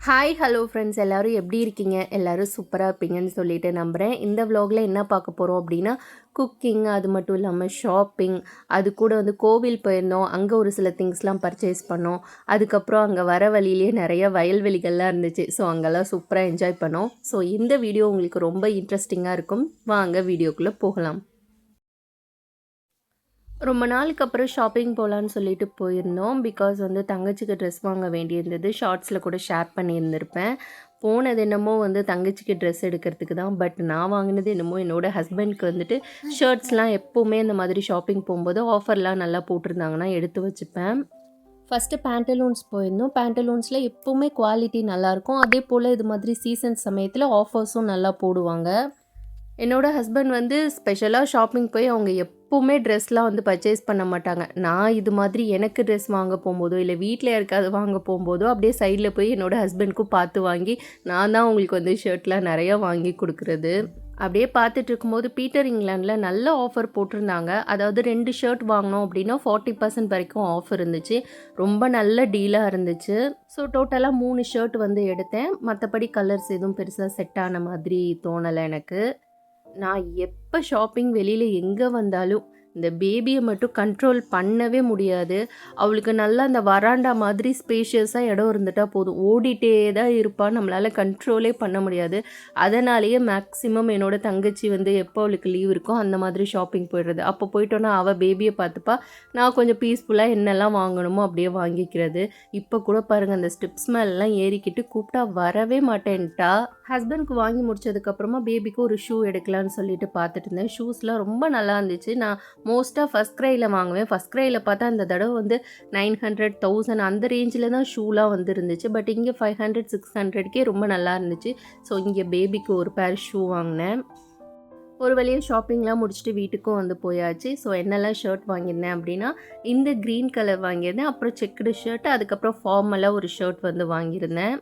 Hi hello friends எல்லோரும் எப்படி இருக்கீங்க? எல்லோரும் சூப்பராக இருப்பீங்கன்னு சொல்லிட்டு நம்புகிறேன் இந்த வ்ளாகில் என்ன பார்க்க போகிறோம் அப்படின்னா குக்கிங் அது மட்டும் இல்லாமல் ஷாப்பிங் அது கூட வந்து கோவில் போயிருந்தோம். அங்கே ஒரு சில திங்ஸ்லாம் பர்ச்சேஸ் பண்ணோம். அதுக்கப்புறம் அங்கே வர வழியிலேயே நிறைய வயல்வெளிகள்லாம் இருந்துச்சு. ஸோ அங்கெல்லாம் சூப்பராக என்ஜாய் பண்ணோம். ஸோ இந்த வீடியோ உங்களுக்கு ரொம்ப இன்ட்ரெஸ்டிங்காக இருக்கும். வாங்க வீடியோக்குள்ளே போகலாம். ரொம்ப நாளுக்கு அப்புறம் ஷாப்பிங் போகலான்னு சொல்லிட்டு போயிருந்தோம். பிகாஸ் வந்து தங்கச்சிக்கு ட்ரெஸ் வாங்க வேண்டியிருந்தது. ஷார்ட்ஸில் கூட ஷேர் பண்ணியிருந்திருப்பேன். போனது என்னமோ வந்து தங்கச்சிக்கு ட்ரெஸ் எடுக்கிறதுக்கு தான். பட் நான் வாங்கினது என்னமோ என்னோட ஹஸ்பண்ட்க்கு வந்துட்டு ஷர்ட்ஸ்லாம் எப்போவுமே இந்த மாதிரி ஷாப்பிங் போகும்போது ஆஃபர்லாம் நல்லா போட்டிருந்தாங்கன்னா எடுத்து வச்சுப்பேன். ஃபஸ்ட்டு பேண்டலூன்ஸ் போயிருந்தோம். பேண்டலூன்ஸில் எப்போவுமே குவாலிட்டி நல்லாயிருக்கும் அதே போல் இது மாதிரி சீசன் சமயத்தில் ஆஃபர்ஸும் நல்லா போடுவாங்க. என்னோடய ஹஸ்பண்ட் வந்து ஸ்பெஷலாக ஷாப்பிங் போய் அவங்க எப்போவுமே ட்ரெஸ்லாம் வந்து பர்ச்சேஸ் பண்ண மாட்டாங்க. நான் இது மாதிரி எனக்கு ட்ரெஸ் வாங்க போகும்போதோ இல்லை வீட்டில் யாருக்காவது வாங்க போகும்போதோ அப்படியே சைடில் போய் என்னோட ஹஸ்பண்ட்க்கும் பார்த்து வாங்கி நான் தான் உங்களுக்கு வந்து ஷர்ட்லாம் நிறையா வாங்கி கொடுக்குறது. அப்படியே பார்த்துட்டு இருக்கும்போது பீட்டர் இங்கிலாண்டில் நல்ல ஆஃபர் போட்டிருந்தாங்க. அதாவது ரெண்டு ஷர்ட் வாங்கினோம் அப்படின்னா ஃபார்ட்டி பர்சன்ட் வரைக்கும் ஆஃபர் இருந்துச்சு. ரொம்ப நல்ல டீலாக இருந்துச்சு. ஸோ டோட்டலாக மூணு ஷர்ட் வந்து எடுத்தேன். மற்றபடி கலர்ஸ் எதுவும் பெருசாக செட் ஆன மாதிரி தோணலை எனக்கு. நான் எப்போ ஷாப்பிங் வெளியில் எங்கே வந்தாலும் இந்த பேபியை மட்டும் கண்ட்ரோல் பண்ணவே முடியாது. அவளுக்கு நல்லா அந்த வராண்டா மாதிரி ஸ்பேஷியஸாக இடம் இருந்துட்டால் போதும். ஓடிட்டே தான் இருப்பாள் நம்மளால் கண்ட்ரோலே பண்ண முடியாது. அதனாலேயே மேக்ஸிமம் என்னோட தங்கச்சி வந்து எப்போ அவளுக்கு லீவ் இருக்கோ அந்த மாதிரி ஷாப்பிங் போயிடுறது. அப்போ போயிட்டோன்னா அவள் பேபியை பார்த்துப்பா. நான் கொஞ்சம் பீஸ்ஃபுல்லாக என்னெல்லாம் வாங்கணுமோ அப்படியே வாங்கிக்கிறது. இப்போ கூட பாருங்கள் அந்த ஸ்டெப்ஸ் மேலாம் ஏறிக்கிட்டு கூப்பிட்டா வரவே மாட்டேன்ட்டா. ஹஸ்பண்ட்க்கு வாங்கி முடிச்சதுக்கப்புறமா பேபிக்கு ஒரு ஷூ எடுக்கலான்னு சொல்லிட்டு பார்த்துட்டு இருந்தேன். ஷூஸ்லாம் ரொம்ப நல்லா இருந்துச்சு. நான் மோஸ்ட்டாக ஃபஸ்ட் க்ரையில் வாங்குவேன். ஃபஸ்ட் க்ரையில் பார்த்தா இந்த தடவை வந்து நைன் ஹண்ட்ரட் தௌசண்ட் அந்த ரேஞ்சில் தான் ஷூலாம் வந்து இருந்துச்சு பட் இங்கே ஃபைவ் ஹண்ட்ரட் சிக்ஸ் ஹண்ட்ரட்கே ரொம்ப நல்லா இருந்துச்சு. ஸோ இங்கே பேபிக்கு ஒரு பேர் ஷூ வாங்கினேன். ஒரு வழியாக ஷாப்பிங்லாம் முடிச்சுட்டு வீட்டுக்கும் வந்து போயாச்சு. ஸோ என்னெல்லாம் ஷர்ட் வாங்கியிருந்தேன் அப்படின்னா இந்த க்ரீன் கலர் வாங்கியிருந்தேன். அப்புறம் செக்குடு ஷர்ட் அதுக்கப்புறம் ஃபார்மலாக ஒரு ஷர்ட் வந்து வாங்கியிருந்தேன்.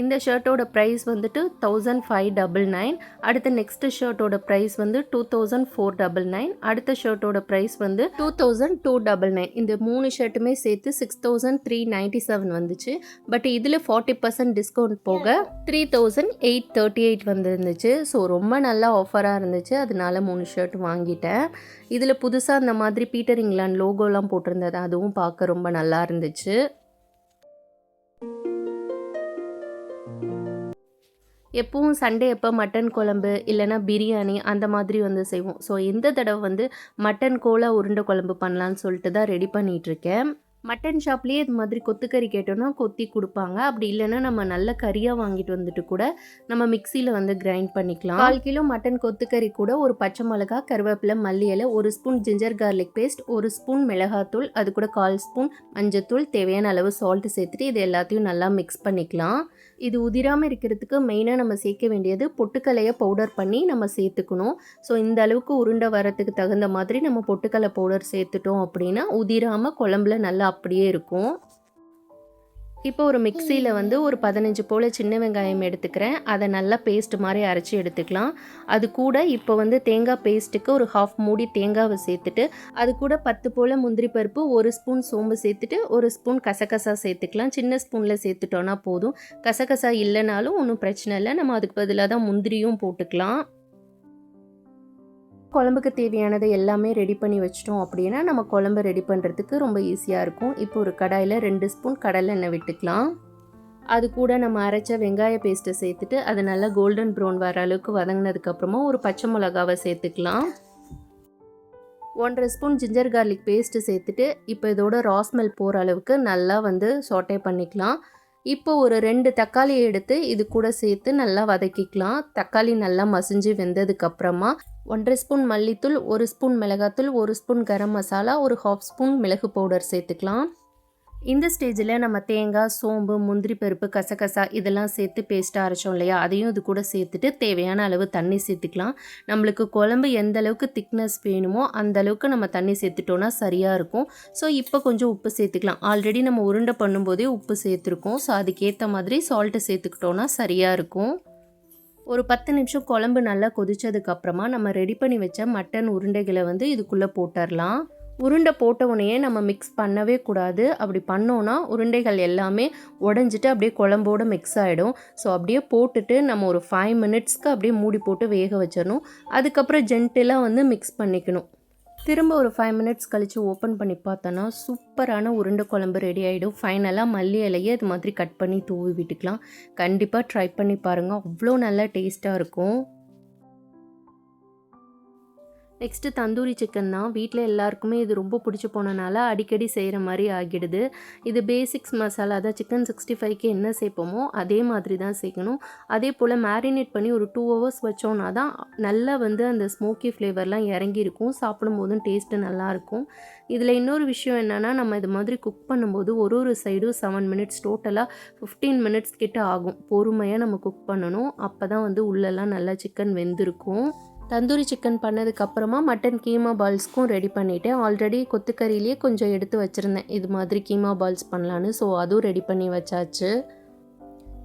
இந்த ஷர்ட்டோட ப்ரைஸ் வந்துட்டு தௌசண்ட் ஃபைவ் டபுள் நைன் அடுத்த நெக்ஸ்ட் ஷர்ட்டோட ப்ரைஸ் வந்து two thousand four double nine அடுத்த ஷர்ட்டோட ப்ரைஸ் வந்து two thousand two double nine இந்த மூணு ஷர்ட்டுமே சேர்த்து six thousand three ninety seven வந்துச்சு. பட் இதில் ஃபார்ட்டி பர்சன்ட் டிஸ்கவுண்ட் போக three thousand eight thirty eight வந்துருந்துச்சு. ஸோ ரொம்ப நல்லா ஆஃபராக இருந்துச்சு. அதனால மூணு ஷர்ட் வாங்கிட்டேன். இதில் புதுசாக அந்த மாதிரி பீட்டர் இங்கிலாந்து லோகோலாம் போட்டிருந்தது. அதுவும் பார்க்க ரொம்ப நல்லா இருந்துச்சு. எப்பவும் சண்டே எப்போ மட்டன் குழம்பு இல்லைன்னா பிரியாணி அந்த மாதிரி வந்து செய்வோம். ஸோ இந்த தடவை வந்து மட்டன் கோலா உருண்டை குழம்பு பண்ணலான்னு சொல்லிட்டு தான் ரெடி பண்ணிகிட்ருக்கேன் மட்டன் ஷாப்லேயே இது மாதிரி கொத்துக்கறி கேட்டோன்னா கொத்தி கொடுப்பாங்க. அப்படி இல்லைன்னா நம்ம நல்ல கறியாக வாங்கிட்டு வந்துட்டு கூட நம்ம மிக்சியில் வந்து கிரைண்ட் பண்ணிக்கலாம். கால் கிலோ மட்டன் கொத்துக்கறி கூட ஒரு பச்சை மிளகா கருவேப்பிலை மல்லி இலை ஒரு ஸ்பூன் ஜிஞ்சர் கார்லிக் பேஸ்ட் ஒரு ஸ்பூன் மிளகாத்தூள் அது கூட கால் ஸ்பூன் மஞ்சத்தூள் தேவையான அளவு சால்ட்டு சேர்த்துட்டு இது எல்லாத்தையும் நல்லா மிக்ஸ் பண்ணிக்கலாம். இது உதிராமல் இருக்கிறதுக்கு மெயினாக நம்ம சேர்க்க வேண்டியது பொட்டுக்கலையை பவுடர் பண்ணி நம்ம சேர்த்துக்கணும். ஸோ இந்த அளவுக்கு உருண்டை வரத்துக்கு தகுந்த மாதிரி நம்ம பொட்டுக்கலை பவுடர் சேர்த்துட்டோம் அப்படின்னா உதிராமல் குழம்புல நல்லா அப்படியே இருக்கும். இப்போ ஒரு மிக்சியில் வந்து ஒரு பதினஞ்சு போல் சின்ன வெங்காயம் எடுத்துக்கிறேன். அதை நல்லா பேஸ்ட் மாதிரி அரைச்சி எடுத்துக்கலாம். அது கூட இப்போ வந்து தேங்காய் பேஸ்ட்டுக்கு ஒரு ஹாஃப் மூடி தேங்காவை சேர்த்துட்டு அது கூட பத்து போல் முந்திரி பருப்பு ஒரு ஸ்பூன் சோம்பு சேர்த்துட்டு ஒரு ஸ்பூன் கசகசா சேர்த்துக்கலாம். சின்ன ஸ்பூனில் சேர்த்துட்டோன்னா போதும். கசகசா இல்லைனாலும் ஒன்றும் பிரச்சனை இல்லை. நம்ம அதுக்கு பதிலாக தான் முந்திரியும் போட்டுக்கலாம். குழம்புக்கு தேவையானதை எல்லாமே ரெடி பண்ணி வச்சிட்டோம் அப்படின்னா நம்ம குழம்பு ரெடி பண்ணுறதுக்கு ரொம்ப ஈஸியாக இருக்கும். இப்போ ஒரு கடாயில் ரெண்டு ஸ்பூன் கடலெண்ணெய் விட்டுக்கலாம். அது கூட நம்ம அரைச்ச வெங்காய பேஸ்ட்டை சேர்த்துட்டு அது நல்லா கோல்டன் ப்ரௌன் வர அளவுக்கு வதங்கினதுக்கப்புறமா ஒரு பச்சை மிளகாவை சேர்த்துக்கலாம். ஒன்றரை ஸ்பூன் ஜிஞ்சர் கார்லிக் பேஸ்ட்டு சேர்த்துட்டு இப்போ இதோட ராஸ்மெல் போகிற அளவுக்கு நல்லா வந்து சோட்டே பண்ணிக்கலாம். இப்போ ஒரு ரெண்டு தக்காளியை எடுத்து இது கூட சேர்த்து நல்லா வதக்கிக்கலாம். தக்காளி நல்லா மசிஞ்சு வெந்ததுக்கப்புறமா ஒன்றரை ஸ்பூன் மல்லித்தூள் ஒரு ஸ்பூன் மிளகாத்தூள் ஒரு ஸ்பூன் கரம் மசாலா ஒரு ஹாஃப் ஸ்பூன் மிளகு பவுடர் சேர்த்துக்கலாம். இந்த ஸ்டேஜில் நம்ம தேங்காய் சோம்பு முந்திரி பருப்பு கசகசா இதெல்லாம் சேர்த்து பேஸ்ட்டாக அரைச்சோம் இல்லையா? அதையும் இது கூட சேர்த்துட்டு தேவையான அளவு தண்ணி சேர்த்துக்கலாம். நம்மளுக்கு குழம்பு எந்த அளவுக்கு திக்னஸ் வேணுமோ அந்த அளவுக்கு நம்ம தண்ணி சேர்த்துட்டோன்னா சரியாக இருக்கும். ஸோ இப்போ கொஞ்சம் உப்பு சேர்த்துக்கலாம். ஆல்ரெடி நம்ம உருண்டை பண்ணும்போதே உப்பு சேர்த்துருக்கோம். ஸோ அதுக்கேற்ற மாதிரி சால்ட்டு சேர்த்துக்கிட்டோன்னா சரியாக இருக்கும். ஒரு பத்து நிமிஷம் குழம்பு நல்லா கொதிச்சதுக்கப்புறமா நம்ம ரெடி பண்ணி வச்ச மட்டன் உருண்டைகளை வந்து இதுக்குள்ளே போட்டுடலாம் உருண்டை போட்ட உடனேயே நம்ம மிக்ஸ் பண்ணவே கூடாது. அப்படி பண்ணோன்னா உருண்டைகள் எல்லாமே உடஞ்சிட்டு அப்படியே குழம்போடு மிக்ஸ் ஆகிடும் ஸோ அப்படியே போட்டுட்டு நம்ம ஒரு ஃபைவ் மினிட்ஸ்க்கு அப்படியே மூடி போட்டு வேக வச்சிடணும். அதுக்கப்புறம் ஜென்டிலாக வந்து மிக்ஸ் பண்ணிக்கணும். திரும்ப ஒரு ஃபைவ் மினிட்ஸ் கழித்து ஓப்பன் பண்ணி பார்த்தோன்னா சூப்பரான உருண்டை குழம்பு ரெடி ஆகிடும் ஃபைனலாக மல்லி இலையை இது மாதிரி கட் பண்ணி தூவி விட்டுக்கலாம். கண்டிப்பாக ட்ரை பண்ணி பாருங்கள் அவ்வளோ நல்லா டேஸ்ட்டாக இருக்கும். நெக்ஸ்ட்டு தந்தூரி சிக்கன் தான். வீட்டில் எல்லாருக்குமே இது ரொம்ப பிடிச்சி போனனால அடிக்கடி செய்கிற மாதிரி ஆகிடுது. இது பேசிக்ஸ் மசாலா அதான் சிக்கன் சிக்ஸ்டி ஃபைவ்க்கு என்ன சேர்ப்போமோ அதே மாதிரி தான் சேர்க்கணும். அதே போல் மேரினேட் பண்ணி ஒரு டூ ஹவர்ஸ் வச்சோன்னா தான் நல்லா வந்து அந்த ஸ்மோக்கி ஃப்ளேவர்லாம் இறங்கியிருக்கும். சாப்பிடும்போதும் டேஸ்ட்டு நல்லாயிருக்கும் இதில் இன்னொரு விஷயம் என்னென்னா நம்ம இது மாதிரி குக் பண்ணும்போது ஒரு ஒரு சைடும் செவன் மினிட்ஸ் டோட்டலாக ஃபிஃப்டீன் மினிட்ஸ் கிட்ட ஆகும். பொறுமையாக நம்ம குக் பண்ணணும். அப்போ தான் வந்து உள்ளெல்லாம் நல்லா சிக்கன் வெந்திருக்கும். தந்தூரி சிக்கன் பண்ணதுக்கப்புறமா மட்டன் கீமா பால்ஸ்க்கும் ரெடி பண்ணிவிட்டேன் ஆல்ரெடி கொத்துக்கறியிலே கொஞ்சம் எடுத்து வச்சுருந்தேன். இது மாதிரி கீமா பால்ஸ் பண்ணலான்னு. ஸோ அதுவும் ரெடி பண்ணி வச்சாச்சு.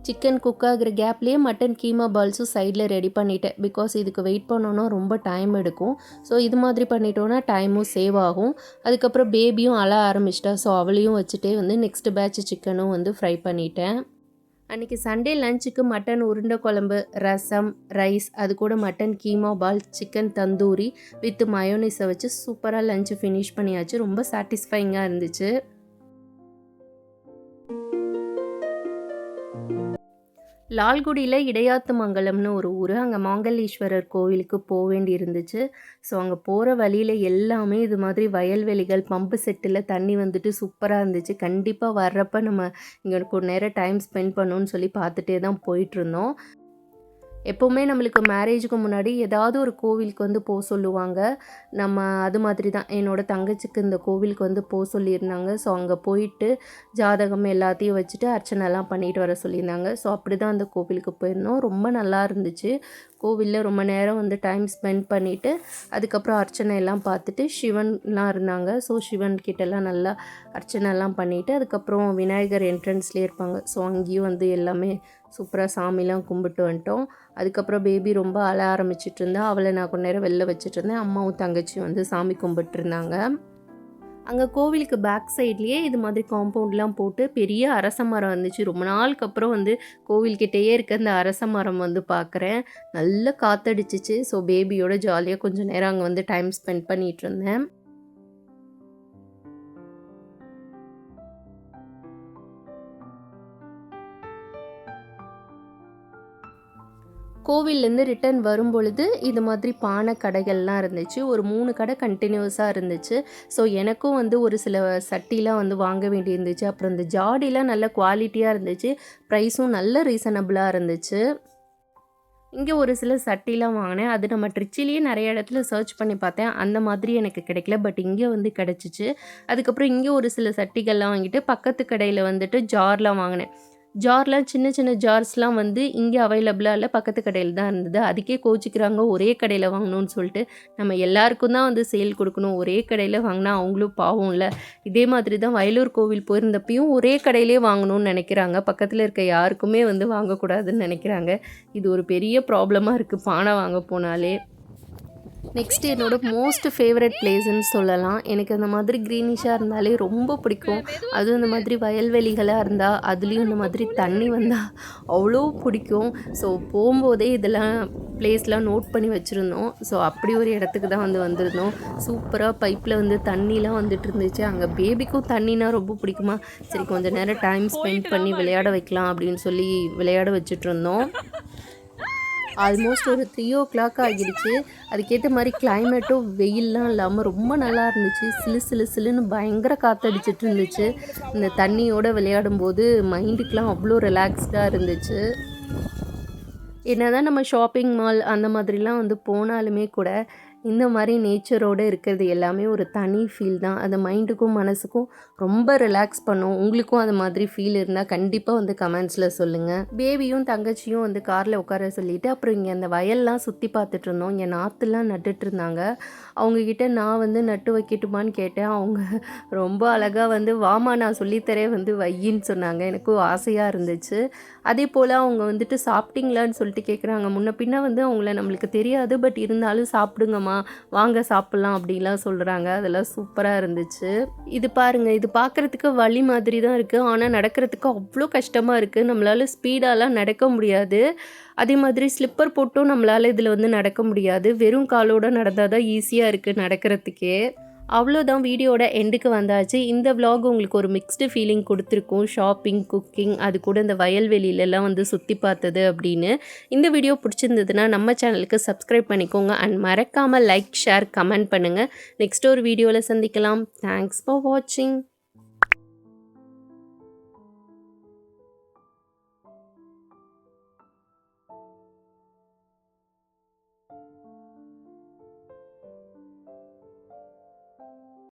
சிக்கன் குக் ஆகிற கேப்லேயே மட்டன் கீமா பால்ஸும் சைடில் ரெடி பண்ணிட்டேன். பிகாஸ் இதுக்கு வெயிட் பண்ணோன்னா ரொம்ப டைம் எடுக்கும். ஸோ இது மாதிரி பண்ணிட்டோன்னா டைமும் சேவ் ஆகும். அதுக்கப்புறம் பேபியும் அழ ஆரம்பிச்சிட்டா. ஸோ அவளையும் வச்சுட்டே வந்து நெக்ஸ்ட் பேட்ச் சிக்கனும் வந்து ஃப்ரை பண்ணிட்டேன். அன்றைக்கி சண்டே லஞ்சுக்கு மட்டன் உருண்டை குழம்பு ரசம் ரைஸ் அது கூட mutton keema ball chicken tandoori with மயோனிஸை வச்சு சூப்பராக லஞ்சு ஃபினிஷ் பண்ணியாச்சு. ரொம்ப சாட்டிஸ்ஃபைங்காக இருந்துச்சு. லால்குடியில் இடையாத்து மங்கலம்னு ஒரு ஊர். அங்கே மாங்கல்லீஸ்வரர் கோவிலுக்கு போக வேண்டி இருந்துச்சு ஸோ அங்கே போகிற வழியில் எல்லாமே இது மாதிரி வயல்வெளிகள் பம்பு செட்டில் தண்ணி வந்துட்டு சூப்பராக இருந்துச்சு. கண்டிப்பாக வர்றப்ப நம்ம இங்கே கொஞ்ச நேரம் டைம் ஸ்பெண்ட் பண்ணணும்னு சொல்லி பார்த்துட்டே தான் போயிட்டுருந்தோம் எப்போவுமே நம்மளுக்கு மேரேஜுக்கு முன்னாடி ஏதாவது ஒரு கோவிலுக்கு வந்து போக சொல்லுவாங்க. நம்ம அது மாதிரி தான். என்னோடய தங்கச்சிக்கு இந்த கோவிலுக்கு வந்து போக சொல்லியிருந்தாங்க. ஸோ அங்கே போயிட்டு ஜாதகம் எல்லாத்தையும் வச்சுட்டு அர்ச்சனைலாம் பண்ணிட்டு வர சொல்லியிருந்தாங்க. ஸோ அப்படி தான் அந்த கோவிலுக்கு போயிருந்தோம். ரொம்ப நல்லா இருந்துச்சு. கோவிலில் ரொம்ப நேரம் வந்து டைம் ஸ்பெண்ட் பண்ணிவிட்டு அதுக்கப்புறம் அர்ச்சனை எல்லாம் பார்த்துட்டு சிவன்லாம் இருந்தாங்க. ஸோ சிவன் கிட்டலாம் நல்லா அர்ச்சனைலாம் பண்ணிவிட்டு அதுக்கப்புறம் விநாயகர் என்ட்ரன்ஸ்லேயே இருப்பாங்க. ஸோ அங்கேயும் வந்து எல்லாமே சூப்பராக சாமிலாம் கும்பிட்டு வந்துட்டோம். அதுக்கப்புறம் பேபி ரொம்ப அழ ஆரம்பிச்சிட்டு இருந்தா அவளை நான் கொஞ்ச நேரம் வெளில வச்சுட்டு இருந்தேன். அம்மாவும் தங்கச்சியும் வந்து சாமி கும்பிட்டு இருந்தாங்க. அங்கே கோவிலுக்கு பேக் சைட்லேயே இது மாதிரி காம்பவுண்ட்லாம் போட்டு பெரிய அரச மரம் வந்துச்சு ரொம்ப நாளுக்கு அப்புறம் வந்து கோவில்கிட்டேயே இருக்க அந்த அரச மரம் வந்து பார்க்குறேன் நல்ல காத்தடிச்சிச்சு. ஸோ பேபியோட ஜாலியாக கொஞ்சம் நேரம் அங்கே வந்து டைம் ஸ்பெண்ட் பண்ணிகிட்டு இருந்தேன். கோவில்லேருந்து ரிட்டர்ன் வரும்பொழுது இது மாதிரி பானை கடைகள்லாம் இருந்துச்சு. ஒரு மூணு கடை கண்டினியூஸாக இருந்துச்சு. ஸோ எனக்கும் வந்து ஒரு சில சட்டிலாம் வந்து வாங்க வேண்டி இருந்துச்சு அப்புறம் இந்த ஜாடிலாம் நல்ல குவாலிட்டியாக இருந்துச்சு. ப்ரைஸும் நல்ல ரீசனபிளாக இருந்துச்சு. இங்கே ஒரு சில சட்டிலாம் வாங்கினேன். அது நம்ம ட்ரிச்சிலேயே நிறைய இடத்துல சர்ச் பண்ணி பார்த்தேன். அந்த மாதிரி எனக்கு கிடைக்கல. பட் இங்கே வந்து கிடச்சிச்சு. அதுக்கப்புறம் இங்கே ஒரு சில சட்டிகள்லாம் வாங்கிட்டு பக்கத்து கடையில் வந்துட்டு ஜார்லாம் வாங்கினேன். ஜார்லாம் சின்ன சின்ன ஜார்ஸ்லாம் வந்து இங்கே அவைலபிளாக இல்லை பக்கத்து கடையில் தான் இருந்தது. அதுக்கே கோச்சிக்கிறாங்க ஒரே கடையில் வாங்கணும்னு சொல்லிட்டு. நம்ம எல்லாருக்கும் தான் வந்து சேல் கொடுக்கணும். ஒரே கடையில் வாங்கினா அவங்களும் பாவம் இல்லை. இதே மாதிரி தான் வயலூர் கோவில் போயிருந்தப்பையும் ஒரே கடையிலே வாங்கணும்னு நினைக்கிறாங்க. பக்கத்தில் இருக்க யாருக்குமே வந்து வாங்கக்கூடாதுன்னு நினைக்கிறாங்க. இது ஒரு பெரிய ப்ராப்ளமாக இருக்குது பானை வாங்க போனாலே. நெக்ஸ்ட் என்னோட மோஸ்ட் ஃபேவரட் பிளேஸ்ன்னு சொல்லலாம். எனக்கு அந்த மாதிரி க்ரீனிஷாக இருந்தாலே ரொம்ப பிடிக்கும். அதுவும் இந்த மாதிரி வயல்வெளிகளாக இருந்தால் அதுலேயும் இந்த மாதிரி தண்ணி வந்தால் அவ்வளோ பிடிக்கும். ஸோ போகும்போதே இதெல்லாம் பிளேஸ்லாம் நோட் பண்ணி வச்சுருந்தோம். ஸோ அப்படி ஒரு இடத்துக்கு தான் வந்து வந்திருந்தோம். சூப்பராக பைப்பில் வந்து தண்ணிலாம் வந்துட்டு இருந்துச்சு. அங்கே பேபிக்கும் தண்ணினா ரொம்ப பிடிக்குமா? சரி கொஞ்சம் நேரம் டைம் ஸ்பெண்ட் பண்ணி விளையாட வைக்கலாம் அப்படின்னு சொல்லி விளையாட வச்சுட்டு இருந்தோம். ஆல்மோஸ்ட் ஒரு த்ரீ ஓ கிளாக் ஆகிடுச்சு. அதுக்கேற்ற மாதிரி கிளைமேட்டும் வெயிலெலாம் இல்லாமல் ரொம்ப நல்லா இருந்துச்சு. சிலு சிலு சிலுன்னு பயங்கர காற்றடிச்சிட்டு இருந்துச்சு. இந்த தண்ணியோடு விளையாடும்போது மைண்டுக்கெலாம் அவ்வளோ ரிலாக்ஸ்டாக இருந்துச்சு. என்ன தான் நம்ம ஷாப்பிங் மால் அந்த மாதிரிலாம் வந்து போனாலுமே கூட இந்த மாதிரி நேச்சரோடு இருக்கிறது எல்லாமே ஒரு தனி ஃபீல் தான். அது மைண்டுக்கும் மனசுக்கும் ரொம்ப ரிலாக்ஸ் பண்ணும். உங்களுக்கும் அது மாதிரி ஃபீல் இருந்தால் கண்டிப்பாக வந்து கமெண்ட்ஸில் சொல்லுங்கள் பேபியும் தங்கச்சியும் வந்து காரில் உட்கார சொல்லிவிட்டு அப்புறம் இங்கே அந்த வயல்லாம் சுற்றி பார்த்துட்டு இருந்தோம். இங்கே நாற்றுலாம் நட்டுட்டு இருந்தாங்க. அவங்கக்கிட்ட நான் வந்து நட்டு வைக்கட்டுமான்னு கேட்டேன். அவங்க ரொம்ப அழகாக வந்து வாமா நான் சொல்லித்தரேன் வந்து வையின்னு சொன்னாங்க. எனக்கும் ஆசையாக இருந்துச்சு. அதே போல் அவங்க வந்துட்டு சாப்பிட்டீங்களான்னு சொல்லிட்டு கேட்குறாங்க முன்ன பின்ன வந்து அவங்கள நம்மளுக்கு தெரியாது. பட் இருந்தாலும் சாப்பிடுங்கம்மா. வாங்க சாப்பிட்லாம் அப்படிலாம் சொல்கிறாங்க அதெல்லாம் சூப்பராக இருந்துச்சு. இது பாருங்கள் இது பார்க்குறதுக்கு வழி மாதிரி தான் இருக்குது ஆனால் நடக்கிறதுக்கு அவ்வளோ கஷ்டமாக இருக்குது நம்மளால் ஸ்பீடாலாம் நடக்க முடியாது. அதே மாதிரி ஸ்லிப்பர் போட்டும் நம்மளால் இதில் வந்து நடக்க முடியாது. வெறும் காலோடு நடந்தால் தான் ஈஸியாக இருக்குது நடக்கிறதுக்கே. அவ்வளோதான் வீடியோட எண்டுக்கு வந்தாச்சு. இந்த விலாக் உங்களுக்கு ஒரு மிக்ஸ்டு ஃபீலிங் கொடுத்துருக்கும். ஷாப்பிங் குக்கிங் அது கூட இந்த வயல்வெளியிலலாம் வந்து சுற்றி பார்த்தது அப்படின்னு. இந்த வீடியோ பிடிச்சிருந்ததுன்னா நம்ம சேனலுக்கு சப்ஸ்கிரைப் பண்ணிக்கோங்க. அண்ட் மறக்காமல் லைக் ஷேர் கமெண்ட் பண்ணுங்கள் நெக்ஸ்ட் ஒரு வீடியோவில் சந்திக்கலாம். தேங்க்ஸ் ஃபார் வாட்சிங்